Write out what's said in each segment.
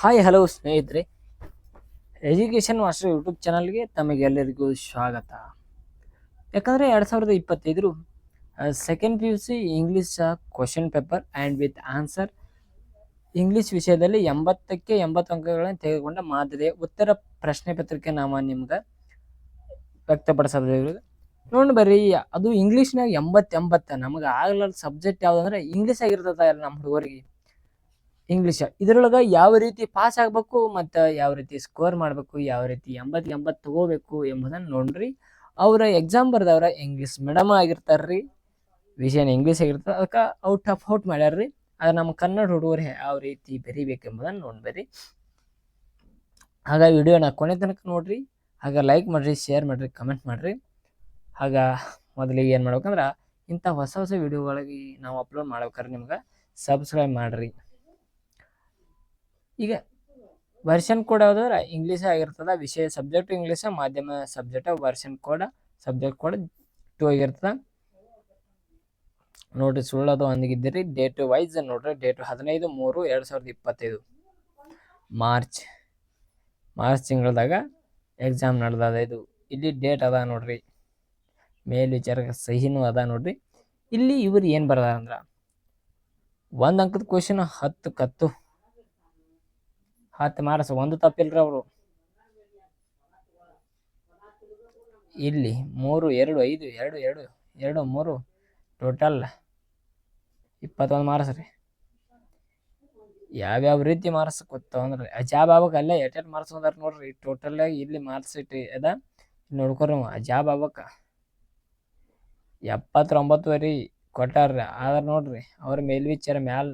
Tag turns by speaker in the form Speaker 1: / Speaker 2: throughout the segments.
Speaker 1: Hi, hello ಸ್ನೇಹಿತರೆ. Education master YouTube ಚಾನಲ್ಗೆ ತಮಗೆಲ್ಲರಿಗೂ ಸ್ವಾಗತ. ಯಾಕಂದರೆ ಎರಡು ಸಾವಿರದ ಇಪ್ಪತ್ತೈದರು second P U C English question paper and with answer English ವಿಷಯದಲ್ಲಿ ಎಂಬತ್ತಕ್ಕೆ ಎಂಬತ್ತು ಅಂಕಗಳನ್ನು ತೆಗೆದುಕೊಂಡ ಮಾದರಿಯ ಉತ್ತರ ಪ್ರಶ್ನೆ ಪತ್ರಿಕೆ ನಾವು ನಿಮ್ಗೆ ವ್ಯಕ್ತಪಡಿಸೋದು ನೋಡಿ ಬರ್ರಿ, ಅದು ಇಂಗ್ಲೀಷ್ನಾಗ ಎಂಬತ್ತು ಎಂಬತ್ತು ನಮಗೆ ಆಗ್ಲಾರ್ದ ಸಬ್ಜೆಕ್ಟ್ ಯಾವುದಂದ್ರೆ ಇಂಗ್ಲೀಷ್ ಆಗಿರ್ತದ ನಮ್ಮ ಹುಡುಗರಿಗೆ. ಇಂಗ್ಲೀಷ್ ಇದರೊಳಗೆ ಯಾವ ರೀತಿ ಪಾಸ್ ಆಗಬೇಕು ಮತ್ತು ಯಾವ ರೀತಿ ಸ್ಕೋರ್ ಮಾಡಬೇಕು, ಯಾವ ರೀತಿ ಎಂಬತ್ತು ಎಂಬತ್ತು ತಗೋಬೇಕು ಎಂಬುದನ್ನು ನೋಡ್ರಿ. ಅವರ ಎಕ್ಸಾಮ್ ಬರ್ದವ್ರ ಇಂಗ್ಲೀಷ್ ಮೇಡಮ್ ಆಗಿರ್ತಾರ್ರಿ. ವಿಷಯನ ಇಂಗ್ಲೀಷ್ ಆಗಿರ್ತದೆ. ಅದಕ್ಕೆ ಔಟ್ ಆಫ್ ಔಟ್ ಮಾಡ್ಯಾರ್ರಿ. ಅದು ನಮ್ಮ ಕನ್ನಡ ಹುಡುಗರು ಯಾವ ರೀತಿ ಬೆರಿಬೇಕೆಂಬುದನ್ನು ನೋಡ್ಬೇರಿ. ಆಗ ವಿಡಿಯೋನ ಕೊನೆ ತನಕ ನೋಡ್ರಿ. ಆಗ ಲೈಕ್ ಮಾಡಿರಿ ಶೇರ್ ಮಾಡಿರಿ ಕಮೆಂಟ್ ಮಾಡಿರಿ. ಆಗ ಮೊದಲಿಗೆ ಏನು ಮಾಡ್ಬೇಕಂದ್ರೆ ಇಂಥ ಹೊಸ ಹೊಸ ವಿಡಿಯೋಗಳಿಗೆ ನಾವು ಅಪ್ಲೋಡ್ ಮಾಡ್ಬೇಕಾದ್ರೆ ನಿಮ್ಗೆ. ಸಬ್ಸ್ಕ್ರೈಬ್ ಮಾಡಿರಿ. ಈಗ ವರ್ಷನ್ ಕೋಡ್ ಯಾವ್ದಾದ್ರೆ ಇಂಗ್ಲೀಷ್ ಆಗಿರ್ತದ, ವಿಷಯ ಸಬ್ಜೆಕ್ಟ್ ಇಂಗ್ಲೀಷ ಮಾಧ್ಯಮ subject version code subject code two ಆಗಿರ್ತದ. ನೋಡ್ರಿ ಸುಳ್ಳದು ಒಂದಿಗಿದ್ದೀರಿ. ಡೇಟ್ ವೈಸ್ ನೋಡ್ರಿ. ಡೇಟ್ ಹದಿನೈದು, ಮೂರು, ಎರಡು ಸಾವಿರದ ಇಪ್ಪತ್ತೈದು. ಮಾರ್ಚ್ ಮಾರ್ಚ್ ತಿಂಗಳದಾಗ ಎಕ್ಸಾಮ್ ನಡೆದದ ಇದು. ಇಲ್ಲಿ ಡೇಟ್ ಅದ ನೋಡ್ರಿ. ಮೇಲ್ವಿಚಾರಕ ಸಹಿನೂ ಅದ ನೋಡ್ರಿ. ಇಲ್ಲಿ ಇವ್ರು ಏನು ಬರ್ದಾರಂದ್ರ? ಒಂದು ಅಂಕದ ಕ್ವಶನ್ ಹತ್ತು ಕತ್ತು. ಹತ್ತು ಮಾರ್ಸ್, ಒಂದು ತಪ್ಪಿಲ್ರಿ ಅವರು. ಇಲ್ಲಿ ಮೂರು, ಎರಡು, ಐದು, ಎರಡು ಎರಡು ಎರಡು, ಮೂರು, ಟೋಟಲ್ ಇಪ್ಪತ್ತೊಂದು ಮಾರ್ಸ್ ರೀ. ಯಾವ್ಯಾವ ರೀತಿ ಮಾರ್ಕ್ಸ್ ಕೊತ್ತಾವ ಅಂದ್ರೆ ಅಜಾಬ್ ಆಗ್ಬೇಕು ಅಲ್ಲೇ ಎಷ್ಟೆಷ್ಟು ಮಾರ್ಕ್ಸ್ ಅಂದ್ರೆ ನೋಡ್ರಿ, ಟೋಟಲ್ ಆಗಿ ಇಲ್ಲಿ ಮಾರ್ಕ್ಸ್ ಇಟ್ಟು ಅದ. ನೋಡ್ಕೊರಿ ಅಜಾಬ್ ಆಗ್ಬೇಕ ಎಪ್ಪತ್ತೊಂಬತ್ತುವರೆ ಕೊಟ್ಟಾರ್ರಿ. ಆದ್ರೆ ನೋಡ್ರಿ, ಅವ್ರ ಮೇಲ್ವಿಚಾರ ಮ್ಯಾಲ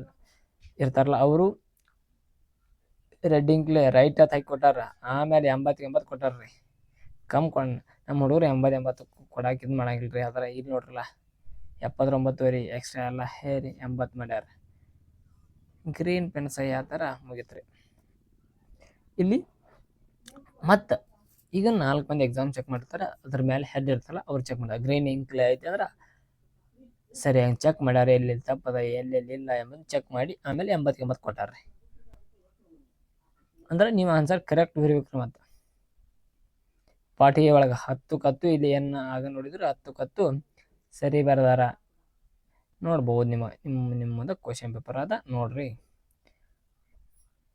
Speaker 1: ಇರ್ತಾರಲ್ಲ, ಅವರು ರೆಡ್ಡಿಂಗ್ಲೆ ರೈಟ್ ಹತ್ತು ಹಾಕಿ ಕೊಟ್ಟಾರ. ಆಮೇಲೆ ಎಂಬತ್ತು ಎಂಬತ್ತು ಕೊಟ್ಟಾರ ರೀ ಕಮ್ ಕೊಂಡು ನಮ್ಮ ಹುಡುಗರು ಎಂಬತ್ತು ಎಂಬತ್ತು ಕೊಡಾಕ ಇದು ಮಾಡಂಗಿಲ್ಲ ರೀ ಆದ್ರೆ ಇಲ್ಲಿ ನೋಡ್ರಲ್ಲ. ಎಪ್ಪತ್ತೊಂಬತ್ತು ರೀ ಎಕ್ಸ್ಟ್ರಾ ಎಲ್ಲ ಹೇರಿ ಎಂಬತ್ತು ಮಾಡ್ಯಾರ. ಗ್ರೀನ್ ಪೆನ್ ಸಹಿ ಆ ಥರ ಮುಗೀತು ರೀ ಇಲ್ಲಿ ಮತ್ತು ಈಗ ನಾಲ್ಕು ಮಂದಿ ಎಕ್ಸಾಮ್ ಚೆಕ್ ಮಾಡ್ತಾರೆ. ಅದ್ರ ಮೇಲೆ ಹೆಡ್ ಇರ್ತಲ್ಲ, ಅವ್ರು ಚೆಕ್ ಮಾಡ್ತಾರೆ. ಗ್ರೀನ್ ಇಂಕ್ಲೆ ಐತೆ ಅಂದ್ರೆ ಸರಿ ಹಂಗೆ ಚೆಕ್ ಮಾಡ್ಯಾರ ಎಲ್ಲೆಲ್ಲಿ ತಪ್ಪದ ಎಲ್ಲೆಲ್ಲಿ ಇಲ್ಲ ಎಂಬುದು ಚೆಕ್ ಮಾಡಿ ಆಮೇಲೆ ಎಂಬತ್ತು ಎಂಬತ್ತು ಕೊಟ್ಟಾರ ಅಂದ್ರೆ ನಿಮ್ಮ ಆನ್ಸರ್ ಕರೆಕ್ಟ್ ಬರೀಬೇಕು ಮತ್ತು ಪಾಠಿಗೆ ಒಳಗೆ ಹತ್ತು ಕತ್ತು ಇಲ್ಲಿ ಏನು ಆಗ ನೋಡಿದ್ರೆ ಹತ್ತು ಕತ್ತು ಸರಿ ಬರದಾರ. ನೋಡ್ಬೋದು ನಿಮ್ಮ ನಿಮ್ಮ ನಿಮ್ಮ ಮುಂದೆ ಕ್ವಶನ್ ಪೇಪರ್ ಅದ ನೋಡ್ರಿ.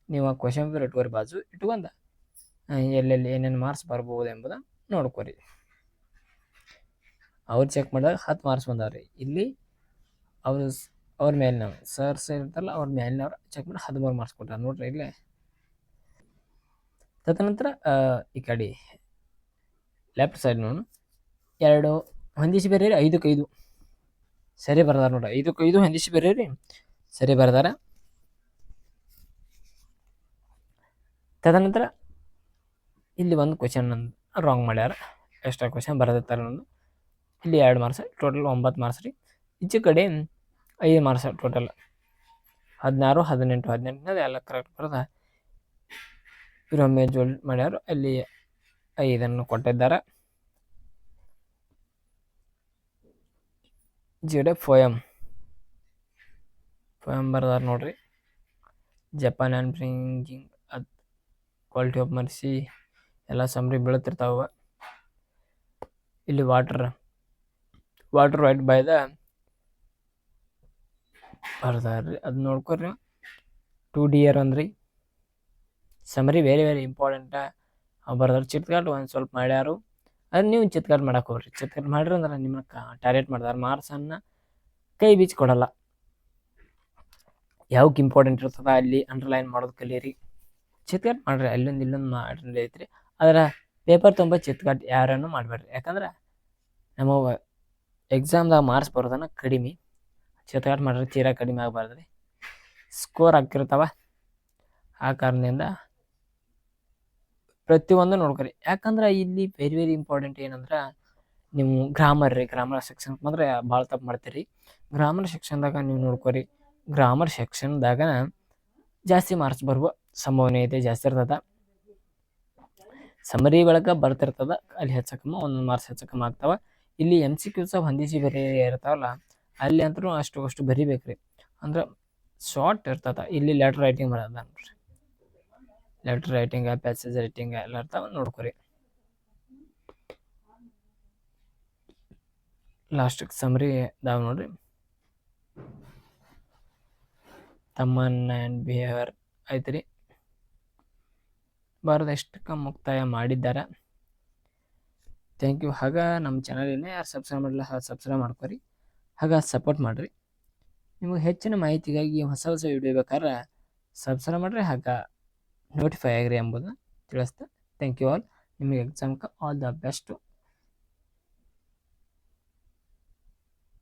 Speaker 1: ನೀವು ಕ್ವಶನ್ ಪೇಪರ್ ಇಟ್ಕೋರಿ ಬಾಜು, ಇಟ್ಕೊಂಡ ಎಲ್ಲೆಲ್ಲಿ ಏನೇನು ಮಾರ್ಕ್ಸ್ ಬರ್ಬೋದು ಎಂಬುದ ನೋಡ್ಕೋರಿ. ಅವ್ರು ಚೆಕ್ ಮಾಡಿದಾಗ ಹತ್ತು ಮಾರ್ಕ್ಸ್ ಬಂದವ್ರಿ. ಇಲ್ಲಿ ಅವರು ಅವ್ರ ಮೇಲಿನವ್ರು ಸರ್ಸ್ ಇರ್ತಾರಲ್ಲ ಅವ್ರ ಮೇಲಿನವ್ರು ಚೆಕ್ ಮಾಡಿ ಹದಿಮೂರು ಮಾರ್ಕ್ಸ್ ಕೊಟ್ಟಾರ ನೋಡ್ರಿ ಇಲ್ಲೇ. ತದನಂತರ ಈ ಕಡೆ ಲೆಫ್ಟ್ ಸೈಡ್ ನೋಡು ಎರಡು ಹೊಂದಿಸಿ ಬೇರೆ ಐದಕ್ಕೆ ಐದು ಸರಿ ಬರ್ದಾರ ನೋಡ್ರಿ ಐದು ಹೊಂದಿಸಿ ಬೇರೆ ರೀ ಸರಿ ಬರ್ದಾರ ತದನಂತರ ಇಲ್ಲಿ ಒಂದು ಕ್ವಶನ್ ರಾಂಗ್ ಮಾಡ್ಯಾರ ಎಕ್ಸ್ಟ್ರಾ ಕ್ವಶನ್ ಬರೆದಿರ್ತಾರೆ ನಾನು ಇಲ್ಲಿ ಎರಡು ಮಾರ್ಕ್ಸ್ ಟೋಟಲ್ ಒಂಬತ್ತು ಮಾರ್ಕ್ಸ್ ರೀ ಈಚೆ ಕಡೆ ಐದು ಮಾರ್ಕ್ಸ್ ಟೋಟಲ್ ಹದಿನಾರು ಹದಿನೆಂಟು ಹದಿನೆಂಟು ಎಲ್ಲ ಕರೆಕ್ಟ್ ಬರದ ವಿರೊಮ್ಮೆ ಜೋಲ್ ಮಾಡ್ಯಾರು ಅಲ್ಲಿ ಐದನ್ನು ಕೊಟ್ಟಿದ್ದಾರೆ. ಜಿಡೆ ಫೋಯಮ್ ಫೋಯಮ್ ಬರ್ದಾರ ನೋಡ್ರಿ. ಜಪಾನ್ ಆ್ಯಂಡ್ ಬ್ರಿಂಗಿಂಗ್ ಅದು ಕ್ವಾಲಿಟಿ ಆಫ್ ಮರ್ಸಿ ಎಲ್ಲ ಸಂಬ್ರಿ ಬೀಳುತ್ತಿರ್ತಾವ ಇಲ್ಲಿ water water right by the ಬರ್ದಾರ್ರಿ. ಅದು ನೋಡ್ಕೊರಿ. ಟೂ ಡಿ ಇಯರ್ ಅಂದ್ರಿ. ಸಮರಿ ವೆರಿ ವೆರಿ ಇಂಪಾರ್ಟೆಂಟ ಬರ್ದಾರು ಚಿತ್ಕಾಟ್ ಒಂದು ಸ್ವಲ್ಪ ಮಾಡ್ಯಾರು. ಅದು ನೀವು ಚಿತ್ಕಾಟ್ ಮಾಡಕ್ಕೆ ಹೋಗ್ರಿ. ಚಿತ್ಕಾಟ್ ಮಾಡಿರಿ ಅಂದ್ರೆ ನಿಮ್ಮನ್ನ ಟಾರ್ಗೆಟ್ ಮಾಡ್ದಾರ ಮಾರ್ಕ್ಸನ್ನು ಕೈ ಬೀಚ್ ಕೊಡಲ್ಲ. ಯಾವಕ್ಕೆ ಇಂಪಾರ್ಟೆಂಟ್ ಇರ್ತದ ಅಲ್ಲಿ ಅಂಡರ್ಲೈನ್ ಮಾಡೋದು ಕಲೀರಿ. ಚಿತ್ಕಾಟ್ ಮಾಡ್ರಿ, ಅಲ್ಲೊಂದು ಇಲ್ಲೊಂದು ಮಾಡಿ ಐತ್ರಿ ಅದರ ಪೇಪರ್ ತುಂಬ ಚಿತ್ಕಾಟ್ ಯಾರನ್ನು ಮಾಡಬೇಡ್ರಿ. ಯಾಕಂದ್ರೆ ನಮ್ಮ ಎಕ್ಸಾಮ್ದಾಗ ಮಾರ್ಕ್ಸ್ ಬರೋದನ್ನ ಕಡಿಮೆ. ಚಿತ್ಕಾಟ್ ಮಾಡ್ರಿ ತೀರಾ ಕಡಿಮೆ ಆಗಬಾರ್ದು ರೀ ಸ್ಕೋರ್ ಆಗ್ತಿರ್ತಾವ ಆ ಕಾರಣದಿಂದ ಪ್ರತಿಯೊಂದು ನೋಡ್ಕೊರಿ. ಯಾಕಂದ್ರೆ ಇಲ್ಲಿ ವೆರಿ ವೆರಿ ಇಂಪಾರ್ಟೆಂಟ್ ಏನಂದ್ರೆ ನೀವು ಗ್ರಾಮರ್ ರೀ ಗ್ರಾಮರ್ ಸೆಕ್ಷನ್ ಮಾತ್ರ ಭಾಳ ತಪ್ಪು ಮಾಡ್ತೀರಿ. ಗ್ರಾಮರ್ ಸೆಕ್ಷನ್ದಾಗ ನೀವು ನೋಡ್ಕೊರಿ. ಗ್ರಾಮರ್ ಸೆಕ್ಷನ್ದಾಗ ಜಾಸ್ತಿ ಮಾರ್ಕ್ಸ್ ಬರುವ ಸಂಭವನೆ ಐತೆ ಜಾಸ್ತಿ ಇರ್ತದ. ಸಮರಿ ಒಳಗೆ ಬರ್ತಿರ್ತದ, ಅಲ್ಲಿ ಹೆಚ್ಚಕಮ್ಮ, ಒಂದೊಂದು ಮಾರ್ಕ್ಸ್ ಹೆಚ್ಚಕಮ್ಮ ಆಗ್ತಾವ. ಇಲ್ಲಿ ಎಂ ಸಿ ಕ್ಯೂಸ ಹೊಂದಿಸಿ ಬೇರೆ ಇರ್ತಾವಲ್ಲ, ಅಲ್ಲಿ ಅಂತೂ ಅಷ್ಟು ಅಷ್ಟು ಬರಿಬೇಕ್ರಿ. ಅಂದ್ರೆ ಶಾರ್ಟ್ ಇರ್ತದ, ಇಲ್ಲಿ ಲೆಟರ್ ರೈಟಿಂಗ್ ಬರೋದ ನೋಡ್ರಿ ಲೆಟರ್ ರೈಟಿಂಗ ಪ್ಯಾಸೇಜ್ ರೈಟಿಂಗ ಎಲ್ಲ ಇರ್ತಾವ ನೋಡ್ಕೊರಿ. ಲಾಸ್ಟಿಗೆ ಸಮರಿ ಇದಾವ ನೋಡ್ರಿ. ತಮ್ಮನ್ ಆ್ಯಂಡ್ ಬಿಹೇವಿಯರ್ ಐತ್ರಿ. ಬಾರದಷ್ಟಕ್ಕೆ ಮುಕ್ತಾಯ ಮಾಡಿದ್ದಾರೆ? ಥ್ಯಾಂಕ್ ಯು ಹಾಗ ನಮ್ಮ ಚಾನಲ್ ಏನೇ ಯಾರು ಸಬ್ಸ್ಕ್ರೈಬ್ ಮಾಡಲ್ಲ ಸಬ್ಸ್ಕ್ರೈಬ್ ಮಾಡ್ಕೊರಿ. ಹಾಗ ಸಪೋರ್ಟ್ ಮಾಡಿರಿ. ನಿಮಗೆ ಹೆಚ್ಚಿನ ಮಾಹಿತಿಗಾಗಿ ಹೊಸ ಹೊಸ ವಿಡಿಯೋ ಬೇಕಾದ್ರೆ ಸಬ್ಸ್ಕ್ರೈಬ್ ಮಾಡಿರಿ. ಹಾಗ ನೋಟಿಫೈ ಆಗಿರಿ ಎಂಬುದನ್ನು ತಿಳಿಸ್ತಾ ಥ್ಯಾಂಕ್ ಯು ಆಲ್ ನಿಮಗೆ ಎಕ್ಸಾಮ್ಗೆ ಆಲ್ ದ ಬೆಸ್ಟು